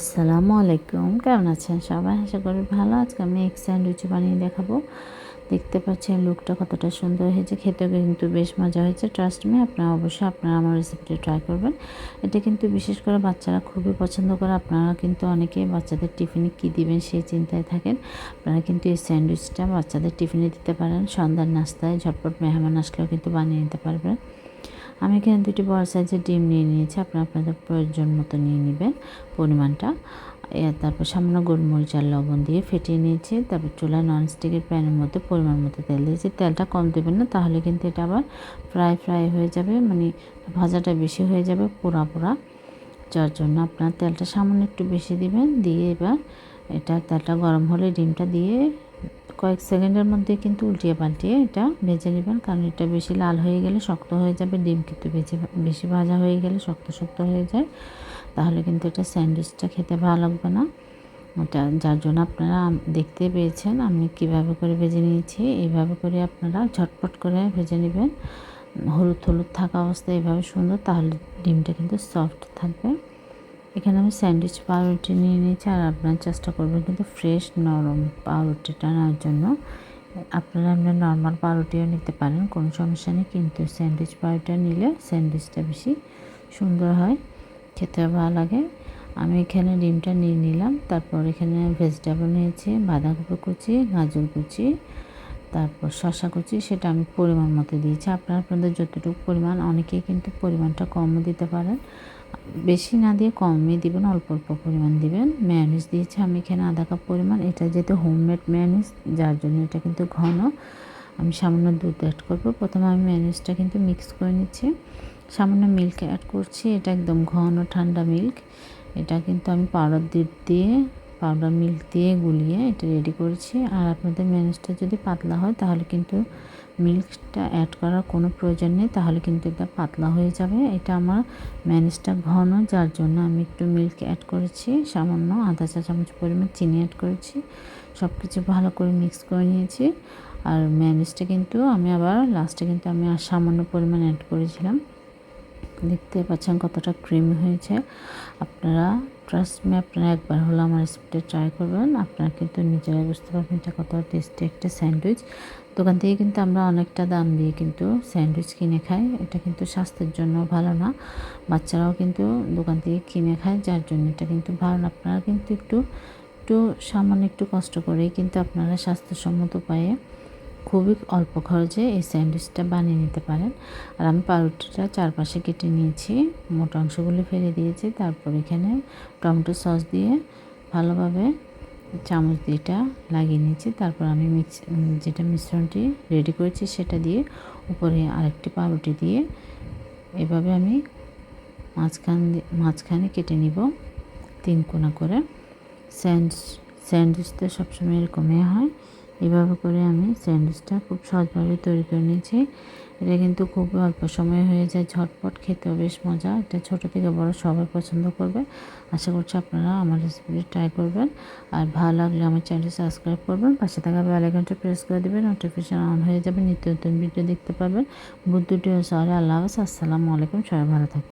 আসসালামু আলাইকুম। কেমন আছেন সবাই? আশা করি ভালো। আজকে আমি এক স্যান্ডউইচ বানিয়ে দেখাবো। দেখতে পাচ্ছেন লুকটা কতটা সুন্দর হয়েছে। খেতে কিন্তু বেশ মজা হয়েছে। ট্রাস্ট মি আপনারা অবশ্যই আপনারা আমার রেসিপিটি ট্রাই করবেন। এটা কিন্তু বিশেষ করে বাচ্চারা খুবই পছন্দ করে। আপনারা কিন্তু অনেকে বাচ্চাদের টিফিনে কী দিবেন সেই চিন্তায় থাকেন। আপনারা কিন্তু এই স্যান্ডউইচটা বাচ্চাদের টিফিনে দিতে পারেন। সন্ধ্যার নাস্তায় ঝটপট মেহমান আসলেও কিন্তু বানিয়ে নিতে পারবেন। আমি এখানে দুটি বড় সাইজের ডিম নিয়ে নিয়েছি। আপনারা আপনাদের প্রয়োজন মতো নিয়ে নেবেন পরিমাণটা। তারপর সামান্য গোলমরিচ আর লবণ দিয়ে ফেটিয়ে নিয়েছি। তারপর চুলা ননস্টিকের প্যানের মধ্যে পরিমাণ মতো তেল দিয়েছি। তেলটা কম দেবেন না, তাহলে কিন্তু এটা আবার ফ্রাই ফ্রাই হয়ে যাবে মানে ভাজাটা বেশি হয়ে যাবে পোড়া পোড়া। যার জন্য আপনার তেলটা সামান্য একটু বেশি দিবেন, দিয়ে এবার এটা তেলটা গরম হলে ডিমটা দিয়ে কয়েক সেকেন্ডের মধ্যে কিন্তু উল্টিয়ে পাল্টিয়ে এটা ভেজে নেবেন। কারণ এটা বেশি লাল হয়ে গেলে শক্ত হয়ে যাবে, ডিম কিন্তু বেশি বেশি ভাজা হয়ে গেলে শক্ত শক্ত হয়ে যায়। তাহলে কিন্তু এটা স্যান্ডউইচটা খেতে ভালো লাগবে না। ওটা যার জন্য আপনারা দেখতে পেয়েছেন আমি কীভাবে করে ভেজে নিয়েছি, এইভাবে করে আপনারা ঝটপট করে ভেজে নেবেন। হলুদ হলুদ থাকা অবস্থায় এভাবে সুন্দর, তাহলে ডিমটা কিন্তু সফট থাকবে। এখানে আমি স্যান্ডউইচ পাউরুটি নিয়ে নিয়েছি আর আপনার চেষ্টা করবেন কিন্তু ফ্রেশ নরম পাউরুটিটা নেওয়ার জন্য। আপনারা আপনার নর্মাল পাউরুটিও নিতে পারেন, কোনো সমস্যা নেই, কিন্তু স্যান্ডউইচ পাউরুটি নিলে স্যান্ডউইচটা বেশি সুন্দর হয় খেতে ভালো লাগে। আমি এখানে ডিমটা নিয়ে নিলাম, তারপর এখানে ভেজিটেবল নিয়েছি, বাঁধাকপি কুচি, গাজর কুচি তারপর শশা কুচি, সেটা আমি পরিমাণ মতো দিয়েছি। আপনারা আপনাদের যতটুকু পরিমাণ অনেকেই কিন্তু পরিমাণটা কমও দিতে পারেন। বেশি না দিয়ে কমই দিবেন, অল্প অল্প পরিমাণ দিবেন। ম্যানিস দিয়েছি আমি এখানে আধা কাপ পরিমাণ। এটা যেহেতু হোমমেড ম্যানিস যার জন্য এটা কিন্তু ঘন। আমি সামান্য দুধ অ্যাড করব। প্রথমে আমি ম্যানিসটা কিন্তু মিক্স করে নিচ্ছি। সামান্য মিল্ক অ্যাড করছি। এটা একদম ঘন ঠান্ডা মিল্ক এটা কিন্তু আমি পাউডার দুধ দিয়ে পাউডার মিল্ক দিয়ে গুলিয়ে এটা রেডি করেছি। আর আপনাদের ম্যানেজটা যদি পাতলা হয়, তাহলে কিন্তু মিল্কটা অ্যাড করার কোনো প্রয়োজন নেই, তাহলে কিন্তু এটা পাতলা হয়ে যাবে। এটা আমার ম্যানেজটা ঘন, যার জন্য আমি একটু মিল্ক অ্যাড করেছি। সামান্য আধা চা চামচ পরিমাণ চিনি অ্যাড করেছি। সব কিছু ভালো করে মিক্স করে নিয়েছি। আর ম্যানেজটা কিন্তু আমি আবার লাস্টে কিন্তু আমি আর সামান্য পরিমাণ অ্যাড করেছিলাম। দেখতে পাচ্ছেন কতটা ক্রিমি হয়েছে। আপনারা ট্রাস্ট মি আপনারা একবার হলো আমার রেসিপিটা ট্রাই করবেন। আপনারা কিন্তু নিজেরাই বুঝতে পারবেন এটা কত টেস্টি একটা স্যান্ডউইচ দোকান থেকে কিন্তু আমরা অনেকটা দাম দিয়ে কিন্তু স্যান্ডউইচ কিনে খাই। এটা কিন্তু স্বাস্থ্যের জন্য ভালো না। বাচ্চারাও কিন্তু দোকান থেকে কিনে খায়, যার জন্য এটা কিন্তু ভালো না। আপনারা কিন্তু একটু একটু সামান্য একটু কষ্ট করেই কিন্তু আপনারা স্বাস্থ্যসম্মত উপায়ে খুবই অল্প খরচে এই স্যান্ডউইচটা বানিয়ে নিতে পারেন। আর আমি পাউরুটিটা চারপাশে কেটে নিয়েছি, মোটা অংশগুলো ফেলে দিয়েছি, তারপর এখানে টমেটো সস দিয়ে ভালোভাবে চামচ দিয়ে এটা লাগিয়ে নিয়েছি। তারপর আমি মিক্স, যেটা মিশ্রণটি রেডি করেছি সেটা দিয়ে উপরে আরেকটি পাউরুটি দিয়ে এভাবে আমি মাঝখান মাঝখানে কেটে নিব তিন কোনা করে। স্যান্ড স্যান্ডউইচ তো সবসময় এরকমই হয়। এভাবে করে আমি স্যান্ডউইচটা খুব সহজভাবে তৈরি করে নিয়েছি। এটা কিন্তু খুব অল্প সময় হয়ে যায়, ঝটপট খেতেও বেশ মজা। এটা ছোটো থেকে বড় সবাই পছন্দ করবে। আশা করছি আপনারা আমার রেসিপিটি ট্রাই করবেন। আর ভালো লাগলে আমার চ্যানেলটি সাবস্ক্রাইব করবেন। পাশে থাকা বেল আইকনটা প্রেস করে দেবেন। নোটিফিকেশান অন হয়ে যাবে। নিত্য নতুন ভিডিও দেখতে পাবেন। বুদ্ধ সরে আল্লাহ হাফেজ। আসসালামু আলাইকুম। সবাই ভালো থাকবেন।